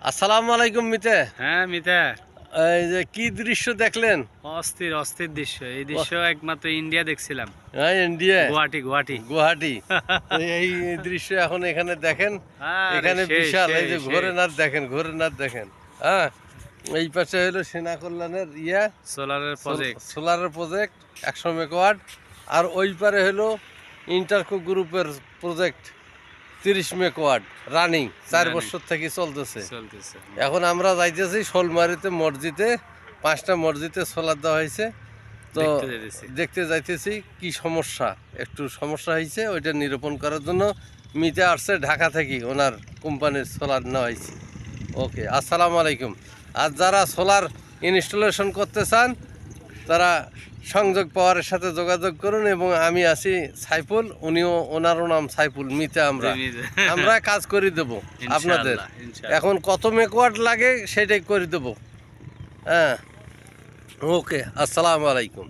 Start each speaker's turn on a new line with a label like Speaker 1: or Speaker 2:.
Speaker 1: আসসালামু আলাইকুম মিতে।
Speaker 2: হ্যাঁ মিতা।
Speaker 1: এই যে কি দৃশ্য দেখলেন?
Speaker 2: অস্থির অস্থির দৃশ্য। এই দৃশ্য একমাত্র ইন্ডিয়া দেখছিলাম।
Speaker 1: হ্যাঁ ইন্ডিয়া?
Speaker 2: গুয়াহাটি গুয়াহাটি।
Speaker 1: গুয়াহাটি। এই দৃশ্য এখন এখানে দেখেন? এখানে বিশাল এই যে ঘোরে নাথ দেখেন ঘোরে নাথ দেখেন। হ্যাঁ এই পাশে হলো সেনা কল্যাণের ইয়া।
Speaker 2: সোলারের প্রজেক্ট
Speaker 1: সোলারের প্রজেক্ট একশো মেগাওয়াট আর ওই পারে হলো ইন্টারকো গ্রুপের প্রজেক্ট তিরিশ মেগাওয়াট রানিং চার বছর থেকে চলতেছে।
Speaker 2: চলতেছে।
Speaker 1: এখন আমরা যাইতেছি শোলমারিতে মসজিদে পাঁচটা মসজিদে সোলার দেওয়া হয়েছে। তো
Speaker 2: দেখতে
Speaker 1: দেখতে যাইতেছি কি সমস্যা একটু সমস্যা হয়েছে ওইটা নিরূপণ করার জন্য মিতে আসছে ঢাকা থেকে ওনার কোম্পানির সোলার নেওয়া হয়েছে। ওকে আসসালামু আলাইকুম। আর যারা সোলার ইনস্টলেশন করতে চান তারা সংযোগ পাওয়ার সাথে যোগাযোগ করুন এবং আমি আছি সাইফুল উনিও ওনারও নাম সাইফুল মিতা আমরা। আমরা কাজ করে দেবো আপনাদের। এখন কত মেকওয়ার্ড লাগে সেটাই করে দেবো। হ্যাঁ। ওকে আসসালামু আলাইকুম।